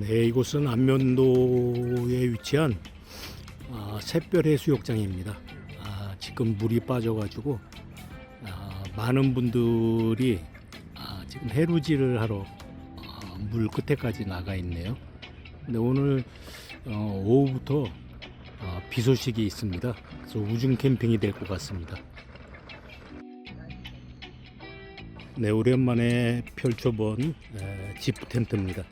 네, 이곳은 안면도에 위치한 아, 샛별 해수욕장입니다. 아, 지금 물이 빠져가지고 아, 많은 분들이 아, 지금 해루질을 하러 아, 물 끝에까지 나가 있네요. 근데 오늘 어, 오후부터 아, 비 소식이 있습니다. 그래서 우중 캠핑이 될 것 같습니다. 네, 오랜만에 펼쳐본 에, 지프 텐트입니다.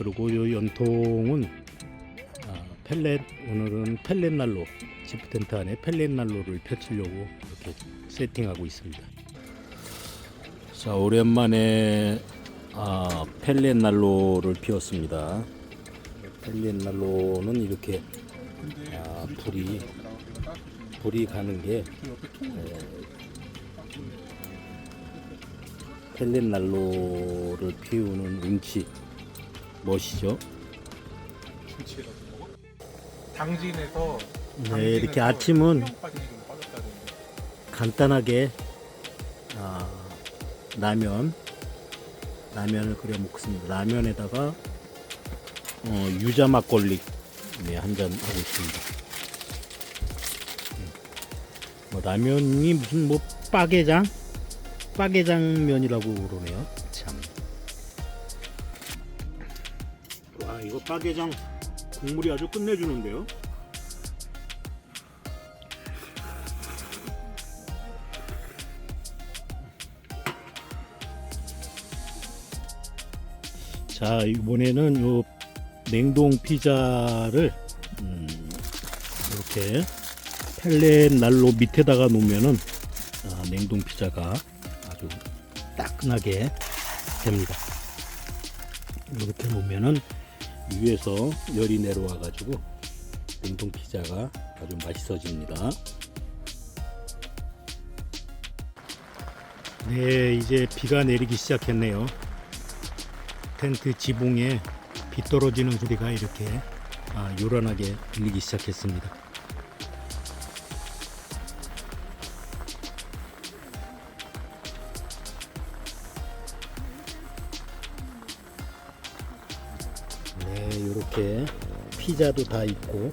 아, 그리고 요 연통은 아, 펠렛 오늘은 펠렛 난로 지프 텐트 안에 펠렛 난로를 펼치려고 이렇게 세팅하고 있습니다. 자, 오랜만에 아, 펠렛 난로를 피웠습니다. 펠렛 난로는 이렇게 아, 불이 불이 가는 게 에, 펠렛 난로를 피우는 운치 멋이죠. 당진에서 네, 이렇게 아침은 좀 간단하게 아, 라면 라면을 끓여 먹습니다. 라면에다가 어, 유자 막걸리 네, 한잔 하고 있습니다. 음. 뭐 라면이 무슨 뭐 빠게장 빠게장면이라고 그러네요. 참. 와 이거 빠게장 국물이 아주 끝내주는데요. 자 이번에는 요 냉동 피자를 음, 이렇게 펠렛 난로 밑에다가 놓으면은 아, 냉동 피자가 아주 따끈하게 됩니다. 이렇게 놓으면은 위에서 열이 내려와 가지고 냉동 피자가 아주 맛있어집니다. 네, 이제 비가 내리기 시작했네요. 텐트 지붕에 비 떨어지는 소리가 이렇게 아, 요란하게 들리기 시작했습니다. 피자도 다 있고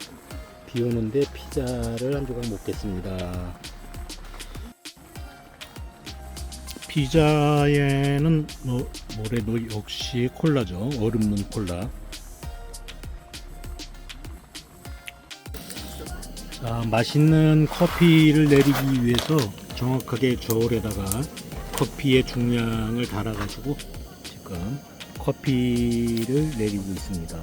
비 오는데 피자를 한 조각 먹겠습니다. 피자에는 뭐 뭐래도 역시 콜라죠. 얼음 넣은 콜라. 자, 맛있는 커피를 내리기 위해서 정확하게 저울에다가 커피의 중량을 달아가지고 지금 커피를 내리고 있습니다.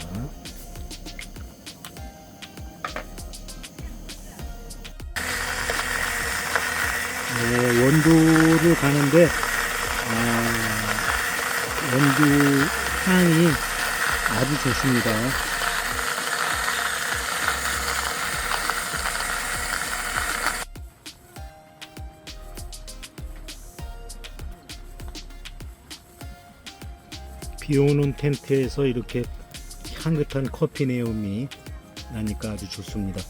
원두를 가는데 아, 원두 향이 아주 좋습니다. 비 오는 텐트에서 이렇게 향긋한 커피 내음이 나니까 아주 좋습니다.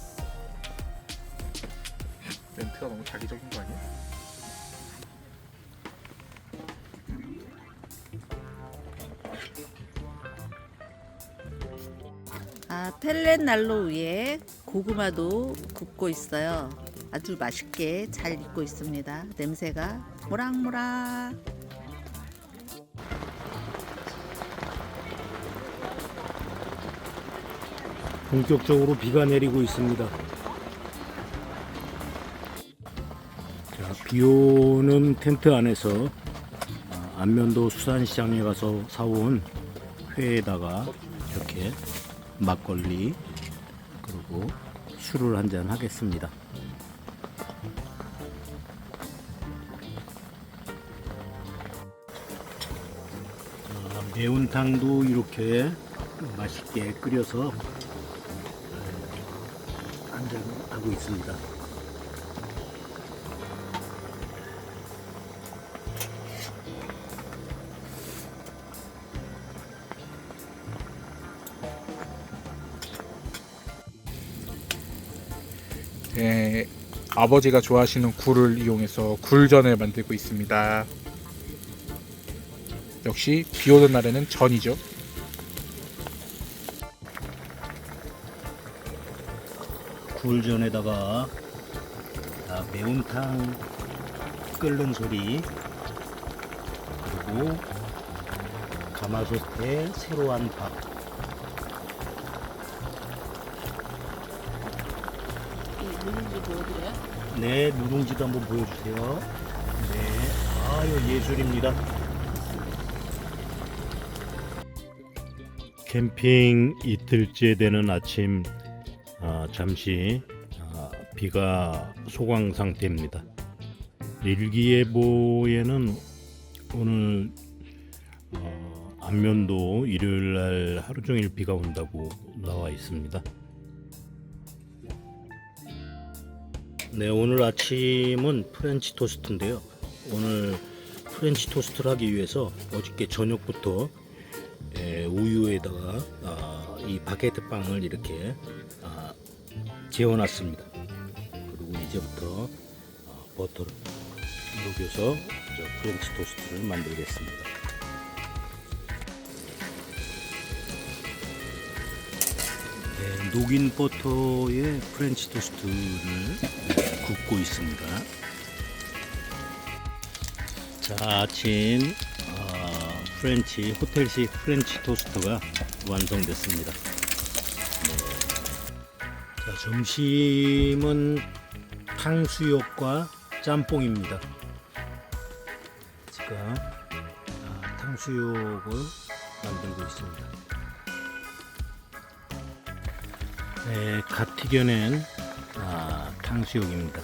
멘트가 너무 자기적인 거 아니야? 펠렛 난로 위에 고구마도 굽고 있어요. 아주 맛있게 잘 익고 있습니다. 냄새가 모락모락. 본격적으로 비가 내리고 있습니다. 자, 비 오는 텐트 안에서 아, 안면도 수산시장에 가서 사온 회에다가 이렇게 막걸리 그리고 술을 한잔 하겠습니다. 아, 매운탕도 이렇게 맛있게 끓여서 한잔 하고 있습니다. 에, 아버지가 좋아하시는 굴을 이용해서 굴전을 만들고 있습니다. 역시 비 오는 날에는 전이죠. 굴전에다가 아, 매운탕 끓는 소리 그리고 가마솥에 새로 한밥 누룽지 보여드려요? 네, 누룽지도 한번 보여주세요. 네, 아유 예술입니다. 캠핑 이틀째 되는 아침, 아, 잠시 아, 비가 소강 상태입니다. 일기예보에는 오늘 어, 안면도 일요일 날 하루 종일 비가 온다고 나와 있습니다. 네, 오늘 아침은 프렌치 토스트인데요. 오늘 프렌치 토스트를 하기 위해서 어저께 저녁부터 에, 우유에다가 아, 이 바게트 빵을 이렇게 아, 재워놨습니다. 그리고 이제부터 아, 버터를 녹여서 저 프렌치 토스트를 만들겠습니다. 네, 녹인 버터에 프렌치 토스트를 굽고 있습니다. 자, 아침 아, 프렌치 호텔식 프렌치 토스트가 완성됐습니다. 네. 자, 점심은 탕수육과 짬뽕입니다. 지금 아, 탕수육을 만들고 있습니다. 네, 갓 튀겨낸 아, 탕수육입니다.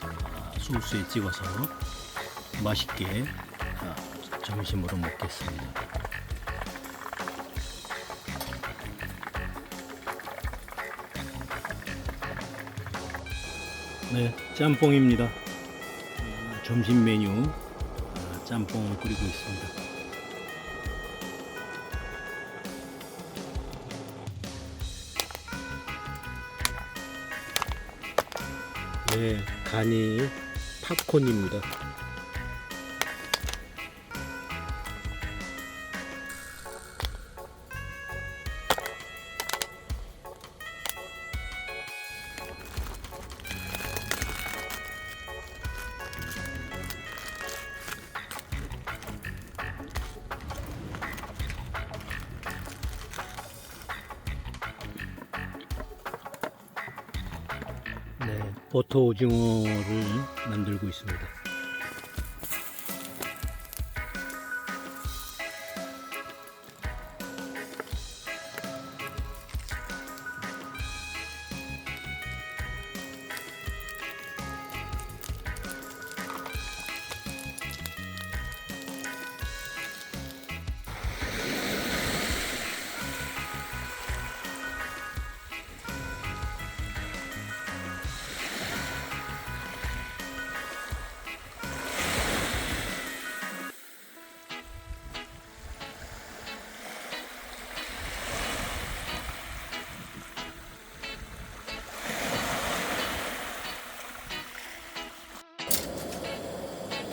아, 소스에 찍어서 맛있게 아, 점심으로 먹겠습니다. 네, 짬뽕입니다. 아, 점심 메뉴 아, 짬뽕을 끓이고 있습니다. 네, 간이 팝콘입니다. 버터 오징어를 만들고 있습니다.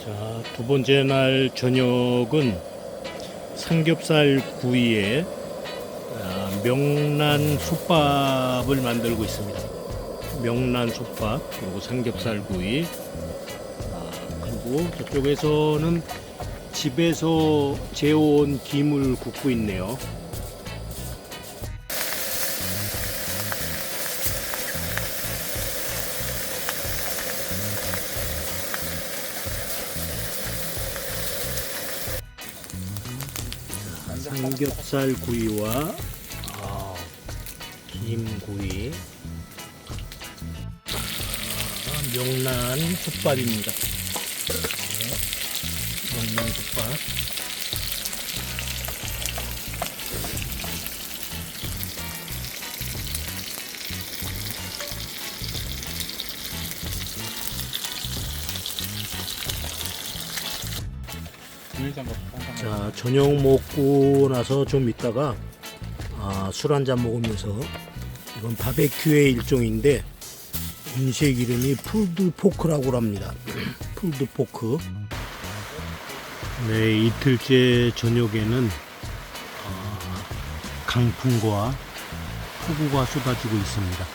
자, 두 번째 날 저녁은 삼겹살 구이에 아, 명란 솥밥을 만들고 있습니다. 명란 솥밥 그리고 삼겹살 구이 아, 그리고 저쪽에서는 집에서 재온 김을 굽고 있네요. 삼겹살 구이와 아, 김구이 아, 명란 솥밥입니다. 네, 명란 솥밥. 저녁 먹고 나서 좀 있다가 아, 술 한 잔 먹으면서 이건 바베큐의 일종인데 음식 이름이 풀드 포크라고 합니다. 풀드 포크. 네 이틀째 저녁에는 아, 강풍과 폭우가 쏟아지고 있습니다.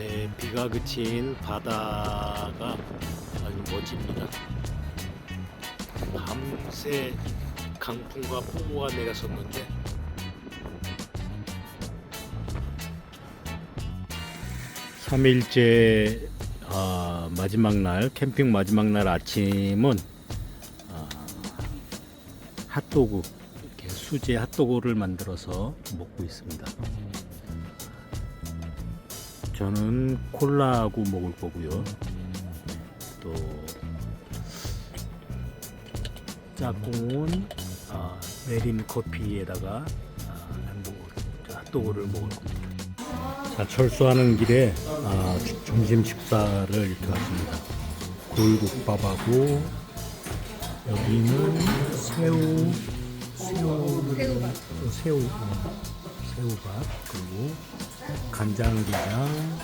네, 비가 그친 바다가 아주 멋집니다. 밤새 강풍과 폭우가 내렸었는데 삼일째 마지막 날 캠핑 마지막 날 아침은 아, 핫도그 수제 핫도그를 만들어서 먹고 있습니다. 저는 콜라하고 먹을 거고요. 또 짝꿍은 아, 내린 커피에다가 아, 핫도그를 먹을 겁니다. 자, 철수하는 길에 아, 주- 점심 식사를 이렇게 왔습니다. 굴국밥하고 여기는 새우, 새우, 새우, 어, 새우밥 그리고 간장게장,